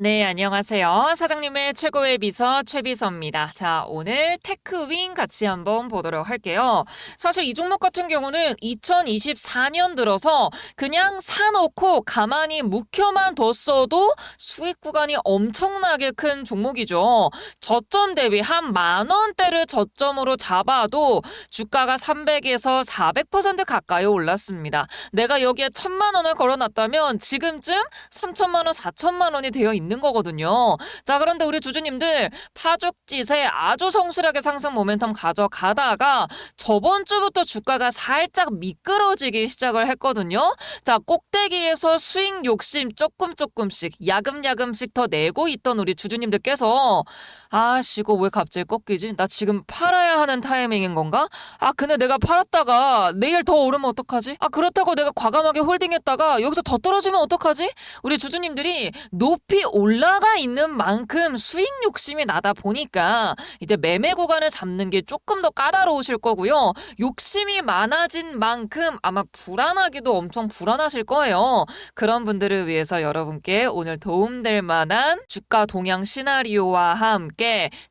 네, 안녕하세요. 사장님의 최고의 비서 최비서입니다. 자, 오늘 테크윙 같이 한번 보도록 할게요. 사실 이 종목 같은 경우는 2024년 들어서 그냥 사놓고 가만히 묵혀만 뒀어도 수익 구간이 엄청나게 큰 종목이죠. 저점 대비 한 만 원대를 저점으로 잡아도 주가가 300에서 400% 가까이 올랐습니다. 내가 여기에 천만 원을 걸어놨다면 지금쯤 3천만 원, 4천만 원이 되어 있는 거거든요. 자, 그런데 우리 주주님들 파죽지세 아주 성실하게 상승 모멘텀 가져가다가 저번 주부터 주가가 살짝 미끄러지기 시작을 했거든요. 자, 꼭대기에서 수익 욕심 조금 조금씩 야금야금씩 더 내고 있던 우리 주주님들께서 아씨 이거 왜 갑자기 꺾이지? 나 지금 팔아야 하는 타이밍인 건가? 아 근데 내가 팔았다가 내일 더 오르면 어떡하지? 아 그렇다고 내가 과감하게 홀딩했다가 여기서 더 떨어지면 어떡하지? 우리 주주님들이 높이 올라가 있는 만큼 수익 욕심이 나다 보니까 이제 매매 구간을 잡는 게 조금 더 까다로우실 거고요. 욕심이 많아진 만큼 아마 불안하기도 엄청 불안하실 거예요. 그런 분들을 위해서 여러분께 오늘 도움될 만한 주가 동향 시나리오와 함께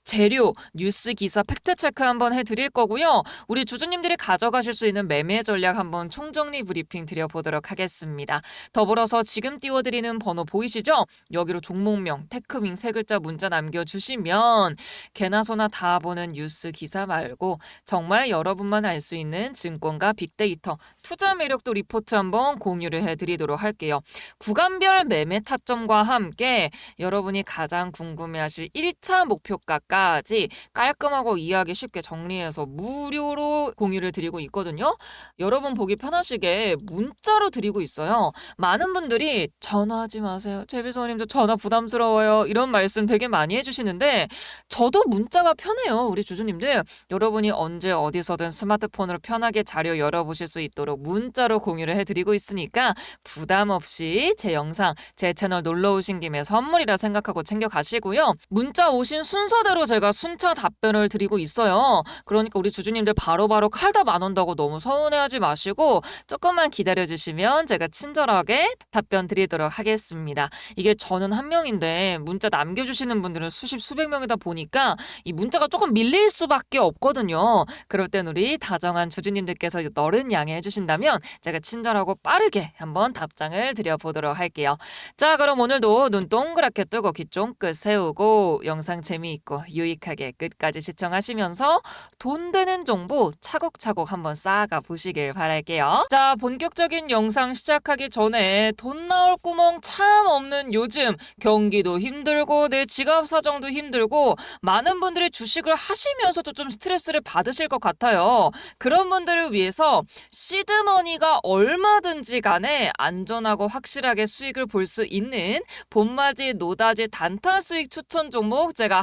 재료, 뉴스 기사 팩트 체크 한번 해드릴 거고요. 우리 주주님들이 가져가실 수 있는 매매 전략 한번 총정리 브리핑 드려보도록 하겠습니다. 더불어서 지금 띄워드리는 번호 보이시죠? 여기로 종목명, 테크밍 세 글자 문자 남겨주시면 개나 소나 다 보는 뉴스 기사 말고 정말 여러분만 알 수 있는 증권과 빅데이터, 투자 매력도 리포트 한번 공유를 해드리도록 할게요. 구간별 매매 타점과 함께 여러분이 가장 궁금해하실 1차 목 표가까지 깔끔하고 이해하기 쉽게 정리해서 무료로 공유를 드리고 있거든요. 여러분 보기 편하시게 문자로 드리고 있어요. 많은 분들이 전화하지 마세요. 제비서님 저 전화 부담스러워요. 이런 말씀 되게 많이 해주시는데 저도 문자가 편해요. 우리 주주님들 여러분이 언제 어디서든 스마트폰으로 편하게 자료 열어보실 수 있도록 문자로 공유를 해드리고 있으니까 부담 없이 제 영상 제 채널 놀러 오신 김에 선물이라 생각하고 챙겨 가시고요. 문자 오신 순서대로 제가 순차 답변을 드리고 있어요. 그러니까 우리 주주님들 바로바로 칼답 안 온다고 너무 서운해하지 마시고 조금만 기다려 주시면 제가 친절하게 답변 드리도록 하겠습니다. 이게 저는 한 명인데 문자 남겨주시는 분들은 수십 수백 명이다 보니까 이 문자가 조금 밀릴 수밖에 없거든요. 그럴 땐 우리 다정한 주주님들께서 너른 양해해 주신다면 제가 친절하고 빠르게 한번 답장을 드려보도록 할게요. 자, 그럼 오늘도 눈 동그랗게 뜨고 귀 쫑긋 세우고 영상 재 미있고 유익하게 끝까지 시청하시면서 돈 되는 정보 차곡차곡 한번 쌓아가 보시길 바랄게요. 자, 본격적인 영상 시작하기 전에 돈 나올 구멍 참 없는 요즘 경기도 힘들고 내 지갑 사정도 힘들고 많은 분들이 주식을 하시면서도 좀 스트레스를 받으실 것 같아요. 그런 분들을 위해서 시드머니가 얼마든지 간에 안전하고 확실하게 수익을 볼 수 있는 봄맞이 노다지 단타 수익 추천 종목 제가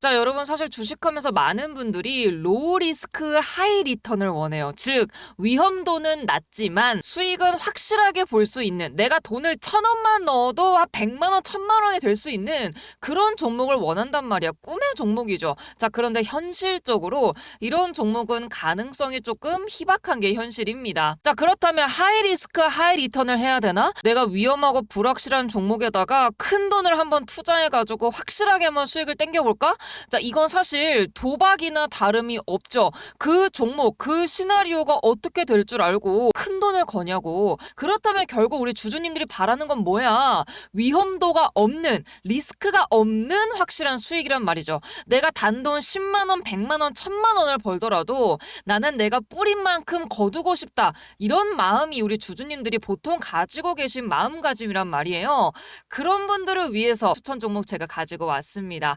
자, 여러분 사실 주식하면서 많은 분들이 로우 리스크 하이 리턴을 원해요. 즉 위험도는 낮지만 수익은 확실하게 볼 수 있는 내가 돈을 천 원만 넣어도 한 백만 원, 천만 원이 될 수 있는 그런 종목을 원한단 말이야. 꿈의 종목이죠. 자, 그런데 현실적으로 이런 종목은 가능성이 조금 희박한 게 현실입니다. 자, 그렇다면 하이 리스크 하이 리턴을 해야 되나? 내가 위험하고 불확실한 종목에다가 큰 돈을 한번 투자해가지고 확실하게만 수익을 땡겨볼까? 자, 이건 사실 도박이나 다름이 없죠. 그 종목, 그 시나리오가 어떻게 될 줄 알고 큰 돈을 거냐고. 그렇다면 결국 우리 주주님들이 바라는 건 뭐야? 위험도가 없는, 리스크가 없는 확실한 수익이란 말이죠. 내가 단돈 10만 원, 100만 원, 1000만 원을 벌더라도 나는 내가 뿌린 만큼 거두고 싶다. 이런 마음이 우리 주주님들이 보통 가지고 계신 마음가짐이란 말이에요. 그런 분들을 위해서 추천 종목 제가 가지고 왔습니다.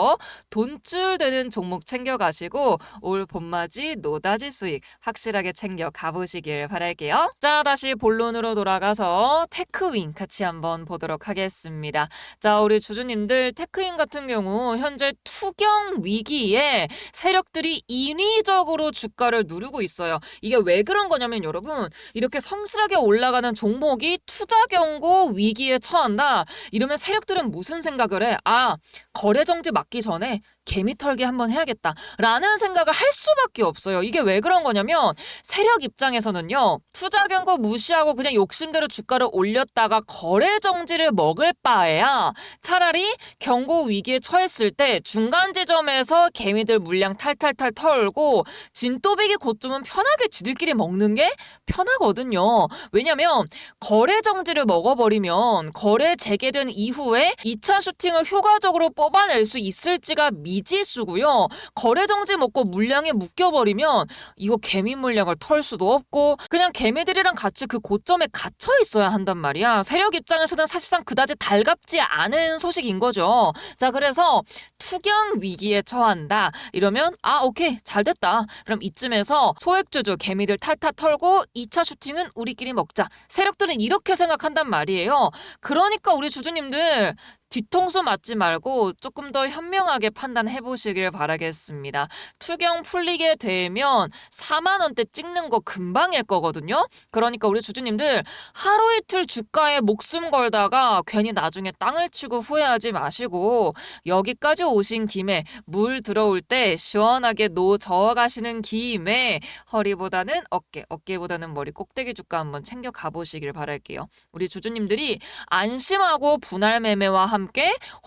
돈줄 되는 종목 챙겨가시고 올 봄맞이 노다지 수익 확실하게 챙겨 가보시길 바랄게요. 자, 다시 본론으로 돌아가서 테크윙 같이 한번 보도록 하겠습니다. 자, 우리 주주님들 테크윙 같은 경우 현재 투경 위기에 세력들이 인위적으로 주가를 누르고 있어요. 이게 왜 그런 거냐면 여러분 이렇게 성실하게 올라가는 종목이 투자 경고 위기에 처한다. 이러면 세력들은 무슨 생각을 해? 아, 거래 정지 맞기 전에 개미 털기 한번 해야겠다라는 생각을 할 수밖에 없어요. 이게 왜 그런 거냐면 세력 입장에서는요. 투자 경고 무시하고 그냥 욕심대로 주가를 올렸다가 거래 정지를 먹을 바에야 차라리 경고 위기에 처했을 때 중간 지점에서 개미들 물량 탈탈탈 털고 진또배기 고점은 편하게 지들끼리 먹는 게 편하거든요. 왜냐면 거래 정지를 먹어버리면 거래 재개된 이후에 2차 슈팅을 효과적으로 뽑아낼 수 있을지가 미 지수고요. 거래 정지 먹고 물량에 묶여버리면 이거 개미 물량을 털 수도 없고 그냥 개미들이랑 같이 그 고점에 갇혀 있어야 한단 말이야. 세력 입장에서는 사실상 그다지 달갑지 않은 소식인 거죠. 자, 그래서 투경 위기에 처한다. 이러면 아, 오케이. 잘 됐다. 그럼 이쯤에서 소액주주 개미들 탈탈 털고 2차 슈팅은 우리끼리 먹자. 세력들은 이렇게 생각한단 말이에요. 그러니까 우리 주주님들 뒤통수 맞지 말고 조금 더 현명하게 판단해 보시길 바라겠습니다. 투경 풀리게 되면 4만 원대 찍는 거 금방일 거거든요. 그러니까 우리 주주님들 하루 이틀 주가에 목숨 걸다가 괜히 나중에 땅을 치고 후회하지 마시고 여기까지 오신 김에 물 들어올 때 시원하게 노 저어 가시는 김에 허리보다는 어깨, 어깨보다는 머리 꼭대기 주가 한번 챙겨 가보시길 바랄게요. 우리 주주님들이 안심하고 분할 매매와 함께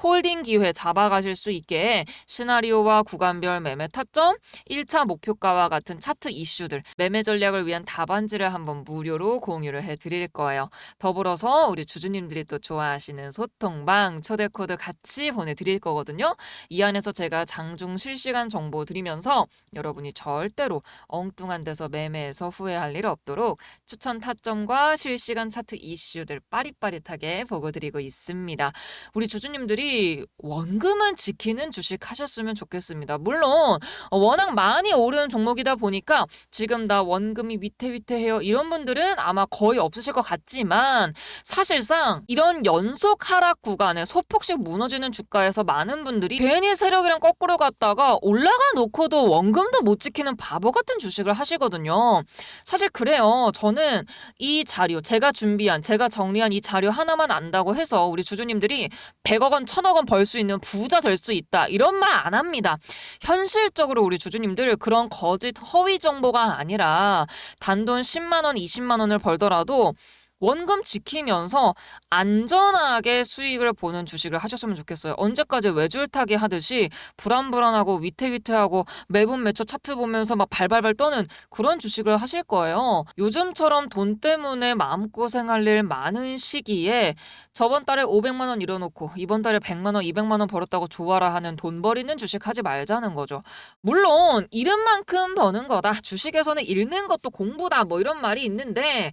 홀딩 기회 잡아가실 수 있게 시나리오와 구간별 매매 타점, 1차 목표가와 같은 차트 이슈들, 매매 전략을 위한 답안지를 한번 무료로 공유를 해드릴 거예요. 더불어서 우리 주주님들이 또 좋아하시는 소통방, 초대 코드 같이 보내드릴 거거든요. 이 안에서 제가 장중 실시간 정보 드리면서 여러분이 절대로 엉뚱한 데서 매매해서 후회할 일 없도록 추천 타점과 실시간 차트 이슈들 빠릿빠릿하게 보고 드리고 있습니다. 우리 주주님들이 원금은 지키는 주식 하셨으면 좋겠습니다. 물론 어, 워낙 많이 오르는 종목이다 보니까 지금 다 원금이 위태위태해요. 이런 분들은 아마 거의 없으실 것 같지만 사실상 이런 연속 하락 구간에 소폭씩 무너지는 주가에서 많은 분들이 괜히 세력이랑 거꾸로 갔다가 올라가 놓고도 원금도 못 지키는 바보 같은 주식을 하시거든요. 사실 그래요. 저는 이 자료 제가 준비한 제가 정리한 이 자료 하나만 안다고 해서 우리 주주님들이 100억 원, 1000억 원 벌 수 있는 부자 될 수 있다. 이런 말 안 합니다. 현실적으로 우리 주주님들 그런 거짓 허위 정보가 아니라 단돈 10만 원, 20만 원을 벌더라도 원금 지키면서 안전하게 수익을 보는 주식을 하셨으면 좋겠어요. 언제까지 외줄타기 하듯이 불안불안하고 위태위태하고 매분 매초 차트 보면서 막 발발발 떠는 그런 주식을 하실 거예요. 요즘처럼 돈 때문에 마음고생할 일 많은 시기에 저번 달에 500만 원 잃어놓고 이번 달에 100만 원, 200만 원 벌었다고 좋아라 하는 돈 버리는 주식 하지 말자는 거죠. 물론 잃은 만큼 버는 거다. 주식에서는 잃는 것도 공부다. 뭐 이런 말이 있는데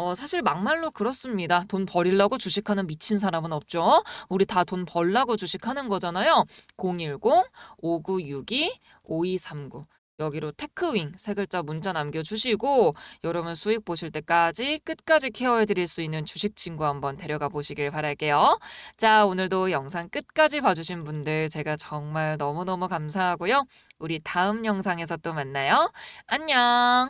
어, 사실 막말로 그렇습니다. 돈 버리려고 주식하는 미친 사람은 없죠. 우리 다 돈 벌라고 주식하는 거잖아요. 010-5962-5239. 여기로 테크윙 세 글자 문자 남겨주시고 여러분 수익 보실 때까지 끝까지 케어해 드릴 수 있는 주식 친구 한번 데려가 보시길 바랄게요. 자, 오늘도 영상 끝까지 봐주신 분들 제가 정말 너무너무 감사하고요. 우리 다음 영상에서 또 만나요. 안녕!